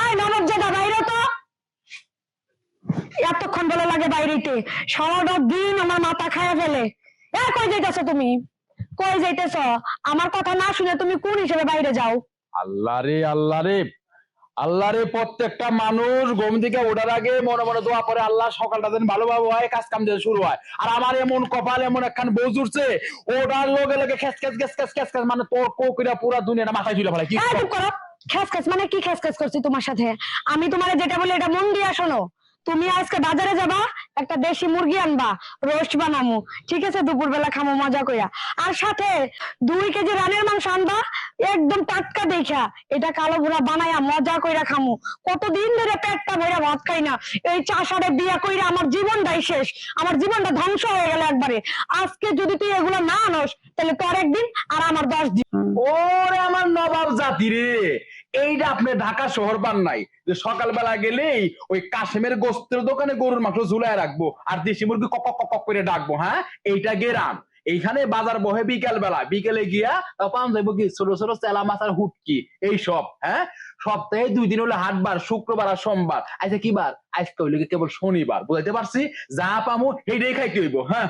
এই নবজাদা বাইরে তো। এতক্ষণ বলে লাগে বাইরেতে। সারাটা দিন আমার মাথা খায়া ফেলে। এ কই যাইতেছো তুমি? কই যাইতেছ? আমার কথা না শুনে তুমি কোন হিসেবে বাইরে যাও? আল্লাহ রে আল্লাহ রে আল্লাহ রে প্রত্যেকটা মানুষ ঘুম থেকে ওঠার আগে মনে মনে দোয়া করে আল্লাহ সকালটা যেন ভালোভাবে হয় কাজ কাম যেন শুরু হয়। আর আমার এমন কপাল এমন একখান বউ জুড়ছে ওটার লগে লগে খেস খেস খেস খেস খেস খেস মানে তোর কোকিরা পুরা দুনিয়াটা মাথায় তুলে ফেলে কি করো। খেস খেস মানে কি খেস খেস করছি তোমার সাথে? আমি তোমার যেটা বলি, এটা মন দিয়ে শোনো। তুমি আজকে বাজারে যাবা, একটা দেশি মুরগি আনবা, রোস্ট বানামু। ঠিক আছে? দুপুরবেলা খামো মজা কইরা। আর সাথে দুই কেজি রানের মাংস আনবা একদম টাটকা দেখা। এটা কালো ভুনা বানাইয়া মজা কইরা খামু। কতদিন ধরে পেটটা ভরে ভাত খাই না। এই চাষারে বিয়া কইরা আমার জীবনটাই শেষ। আমার জীবনটা ধ্বংস হয়ে গেল একবারে। আজকে যদি তুই এগুলো না আনস, তাহলে তোর একদিন আর আমার দশ দিন। ওরে আমার নবাব জাতি রে! এইটা আপনি ঢাকা শহর পান নাই। যে সকালবেলা গেলেই ওই কাশেমের গোস্তের দোকানে গরুর মাংস ঝুলায় রাখব আর দেশি মুরগি কক কক করে ডাকবো হ্যাঁ? এইটা গেরাম। এইখানে বাজার বহে বিকাল বেলা। বিকেলে গিয়া তাও পান যাইব কি? ছোট ছোট চেলা মাছ আর হুটকি। এই সব হ্যাঁ? সপ্তাহে দুই দিন হলো হাটবার, শুক্রবার আর সোমবার। আজকে কি বার? আজকে হইলে কেবল শনিবার, বুঝাইতে পারছি? যা পামো, সেইটাই খাইতে হইব হ্যাঁ?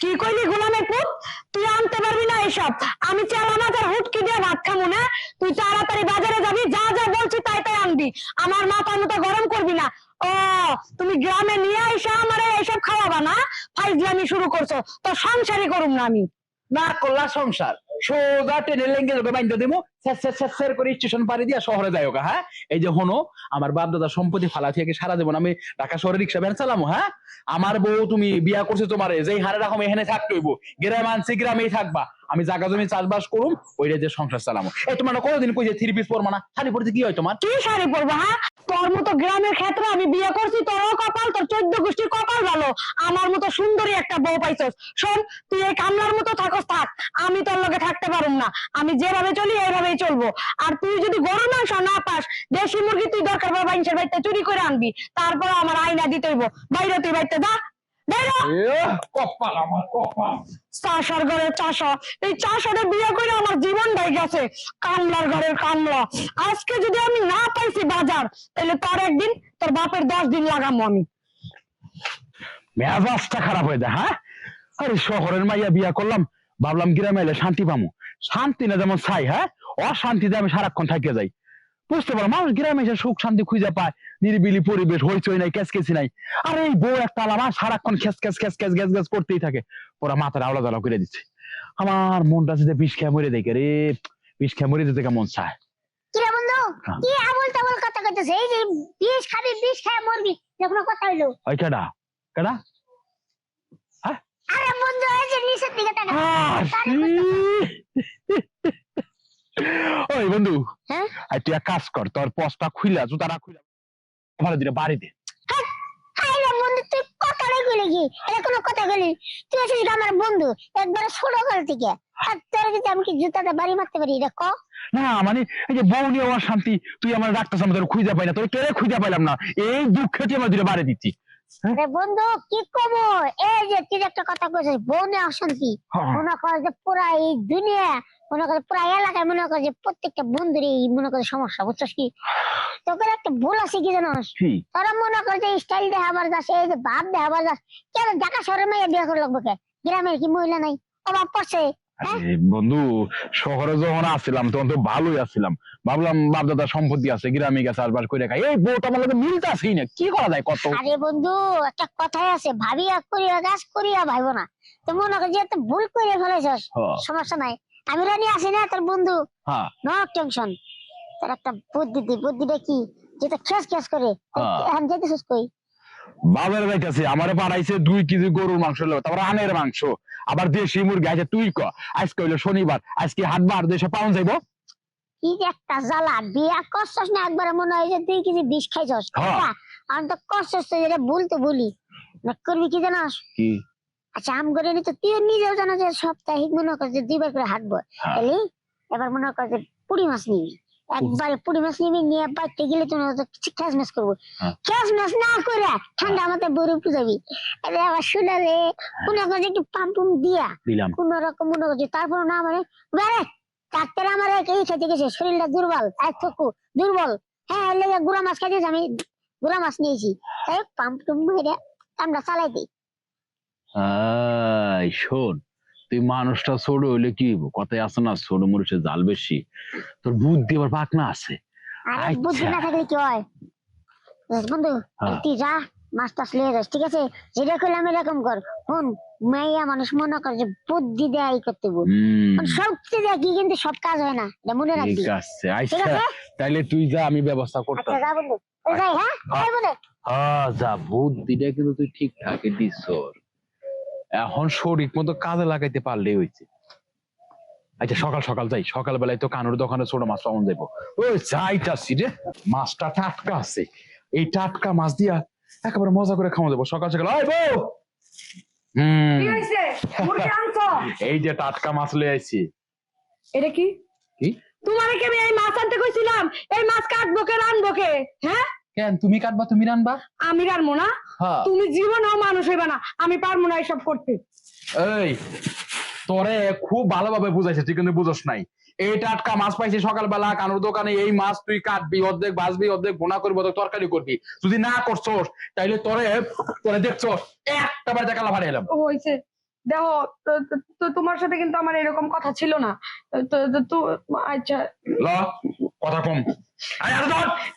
কি কইলি গোলামের পুত? তুই আনতে পারবি না এসব। আমি চালা মাথার হুটকি দিয়ে ভাত খামু, না? তুই তাড়াতাড়ি বাজারে যাবি, যা যা বলছি তাই আনবি আমার মাথা মতো গরম করবি না। ও, তুমি গ্রামে নিয়ে আইসা আমার এসব খাওয়াবা না? ফাইজলামি শুরু করছ। তো সংসারই করুম না আমি। না করলা সংসার। সোজা ট্রেনে লেঙ্গে যাবে বাইন্দা দেবো স্যার করে স্টেশন পাড়ি দিয়া শহরে যাই ওকা হ্যাঁ? এই যে হনো, আমার বাপ দাদা সম্পত্তি ফালা থেকে সারা দেবো আমি ঢাকা শহরে রিক্সা ভ্যান চালামো হ্যাঁ? আমার বউ তুমি বিয়া করছ তোমারে, যেই হারে রাখো এখানে থাকতে হইব। গ্রামে আনছি, গ্রামেই থাকবা। আমি জায়গা জমি চাষবাস করুম, ওইটা যে সংসার চালামো। এই তোমার কতদিন কইছে থ্রি পিস পরবা না? শাড়ি পরতে কি হয় তোমার? কি শাড়ি পরবো হ্যাঁ? তোর মতো গ্রামের ক্ষেত্রে আমি বিয়ে করছি, তোরও কপাল, তোর চোদ্দ গোষ্ঠীর কপাল ভালো। আমার মতো সুন্দরী একটা বউ পাইছস। শোন, তুই এই কামলার মতো থাকস, থাক। আমি তোর লগে থাকতে পারুম না। আমি যেভাবে চলি, এইভাবেই চলবো। আর তুই যদি গরু মাংস না পাস, দেশি মুরগি তুই দরকার পড়ে বাইনসের বাড়িতে চুরি করে আনবি। তারপর আমার আইনা দিতে হইব। বাইরে তুই বাড়িতে যা। কপাল আমার কপাল। চাষার ঘরের চাষা। এই চাষারে বিয়ে করে আমার জীবনটাই গেছে। কামলার ঘরের কামলা। আজকে যদি আমি না পাইছি বাজার তাহলে তোর একদিন তোর বাপের দশ দিন লাগামো আমি। মেজাজটা খারাপ হয়ে যায় হ্যাঁ? আরে শহরের মাইয়া বিয়া করলাম ভাবলাম গ্রামে এলে শান্তি পামু। শান্তি না যেমন চাই হ্যাঁ? অশান্তিতে আমি সারাক্ষণ থাকিয়ে যাই। বুঝতে পারো মানুষ গ্রামে এসে সুখ শান্তি খুঁজে পায় নিরিবিলি পরিবেশ হইচই নাই কেসকেসি নাই। আর এই বউ একটা আলামা সারাক্ষণ খেস খেস খেস খেস গ্যাস গ্যাস করতেই থাকে। ওরা মাথার আওলা জ্বালা করে দিচ্ছে। আমার মনটা যদি বিষ খেয়ে মরে দেখে রে? বিষ খেয়ে মরে যেতে কেমন চায়? কিরে বন্ধু? হ্যাঁ। কি আবল তাবল কথা কইতেছে? এই যে বিষ খাবি বিষ খায় মরবি এরকম কথা হইল। ওই কেডা? কেডা? আরে বন্ধু এই যে নিচের দিকে তাকা। ওই বন্ধু হ্যাঁ? আর তুই এক কাজ কর তোর পস্তা খুইলা জুতাটা খুইলা ভালো দিলে বাড়িতে আরে বন্ধু তুই কথা কইলি কি? এটা কোনো কথা কইলি? তুই আছিস আমার বন্ধু? একবার ছোট কাল থেকে। আর তোর যদি আমি কি জুতাতে বাড়ি মারতে পারি এটা ক? না মানে এই যে বউ নিয়ে আমার শান্তি তুই আমার ডাক্তার সামনে তোর খুঁজে পাই না তোর কেড়ে খুঁজে পাইলাম না। এই দুঃখে তুই আমার দিলে বাড়ি দিচ্ছি আরে বন্ধু কি কব এই যে তুই একটা কথা কইছিস বউ নিয়ে অশান্তি। হ্যাঁ। মনে কর যে পুরা এই দুনিয়া মনে কর পুরা এলাকায় মনে কর যে প্রত্যেকটা বন্ধুর এই মনে কর সমস্যা বুঝছিস কি? তোকে একটা ভুল আছে কি জানোস? তোরা মনে কর যে স্টাইল দেখাবার যাস এই যে ভাব দেখাবার যাস কেন ঢাকা শহরে মেয়ে বিয়ে করে লাগবে কে গ্রামের কি মহিলা নাই? অভাব পড়ছে। বন্ধু শহরে যখন আসছিলাম তখন তো ভালোই আসছিলাম। ভাবলাম বাপ দাদা সম্পত্তি আছে গ্রামে গেছে চাষবাস করে খাই। এই বউটা আমার লোকে মিলতে না কি করা যায় কত? আরে বন্ধু একটা কথাই আছে ভাবিয়া করিয়া গাছ করিয়া ভাইব না। তো মনে কর যে তুই ভুল করে ফেলেছস সমস্যা নাই। আমি রানি আছি না তোর বন্ধু? হ্যাঁ নো টেনশন। তার একটা বুদ্ধি দি বুদ্ধিটা কি? যেটা খেস খেস করে। এখন যেতেছিস কই? বাবার যাইতেছে আমারে পাঠাইছে দুই কেজি গরুর মাংস লো তারপর আনের মাংস আবার দেশি মুরগি আছে তুই ক আজকে হইল শনিবার আজকে হাটবার দেশে পাউন যাইবো? কি একটা জ্বালা বিয়া করছস না একবারে মনে হয় যে দুই কেজি বিষ খাইছস? হ্যাঁ। আমি তো করছস তো যেটা বলতে বলি না করবি কি জানাস? কি? আচ্ছা আম করে নি তো তুই নিজেও জানো যে সাপ্তাহিক মনে কর যে দুইবার করে হাঁটবো হ্যাঁ। তাহলে এবার মনে কর যে পুরি মাছ নিবি। একবারে পুরি মাছ নিবি নিয়ে বাড়তে গেলে তুমি মাছ করব। মাছ না করে ঠান্ডা মাথায় বরু পুজাবি আবার শুনালে কর একটু দিয়া কোন রকম মনে করছে তারপর না মানে বেড়ে ডাক্তার আমার এই খেতে গেছে শরীরটা দুর্বল এক চক্ষু দুর্বল। হ্যাঁ এর লেগে গুড়া মাছ খাইতেছি আমি গুড়া মাছ নিয়েছি। তাই পাম্প টুম ভরে আমরা চালাই দিই। শোন তুই মানুষটা ছোট হইলে কি হইব? কথায় আছে না ছোট মানুষের জাল বেশি। তোর বুদ্ধি আবার পাকনা আছে। আরে আচ্ছা। বুদ্ধি না থাকলে কি হয়? বন্ধু হ্যাঁ। তুই যা মাছ টাছ লিয়ে যাস ঠিক আছে? যেটা করলাম এরকম কর। মাইয়া মানুষ মনে কর যে বুদ্ধি দেয় করতে বল হম সবচেয়ে দেখি কিন্তু সব কাজ হয় না এটা মনে রাখবি। ঠিক আছে আচ্ছা। আছে? তাইলে তুই যা আমি ব্যবস্থা করতাম। আচ্ছা যা বন্ধু। যাই হ্যাঁ? যাই বলে। হ্যাঁ যা বুদ্ধিটা কিন্তু তুই ঠিকঠাক দিস এখন শরীর মতো কাজে লাগাইতে পারলেই হয়েছে আচ্ছা সকাল সকাল যাই। সকাল বেলায় তো কানুর দোকানে ছোট মাছ পাওয়া যাইব। ওই যাইতাছি রে। মাছটা টাটকা আছে। এই টাটকা মাছ দিয়া একেবারে মজা করে খাওয়া যাব সকাল সকাল ওই বউ! হম। এই যে টাটকা মাছ লয়ে আইছি। এটা কি? কি? তোমারে কি আমি এই মাছ আনতে কইছিলাম? এই মাছ কাটবো কে রানবো কে? হ্যাঁ? কেন? তুমি কাটবা তুমি রানবা? আমি রানবো না? হ্যাঁ। তুমি জীবনেও মানুষ হইবা না। আমি পারব না এসব করতে। এই তোরে খুব ভালোভাবে বুঝাইছে তুই কিন্তু বুঝোস নাই। এই টাটকা মাছ পাইছি সকালবেলা কানুর দোকানে এই মাছ তুই কাটবি অর্ধেক বাঁচবি অর্ধেক বোনা করবি অর্ধেক তরকারি করবি। যদি না করছোস তাইলে তোরে তোরে দেখছোস একটা বাড়িতে কালা ভাড়ি এলাম হয়েছে দেখো তো- তোমার সাথে কিন্তু আমার এরকম কথা ছিল না। তো আচ্ছা। ল কথা কম।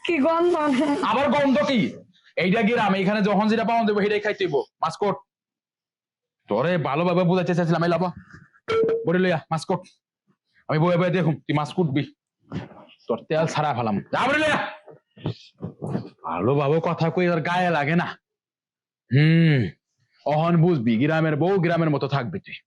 কি গন্ধ? আবার গন্ধ কি? এইটা গিরাম এইখানে যখন যেটা পাওয়া দেবো সেটাই খাইতেইব মাসকট। তোরে ভালোভাবে বুঝাইতে চাইছিলাম এই লাবা বলে লইয়া মাসকট। আমি বয়ে বয়ে দেখুম তুই মাছ কুটবি তোর তেল ছাড়া ফেলাম। যা বলে লইয়া। ভালোভাবে কথা কই আর গায়ে লাগে না। হুম অহন বুঝবি গ্রামের বউ গ্রামের মতো থাকবি তুই।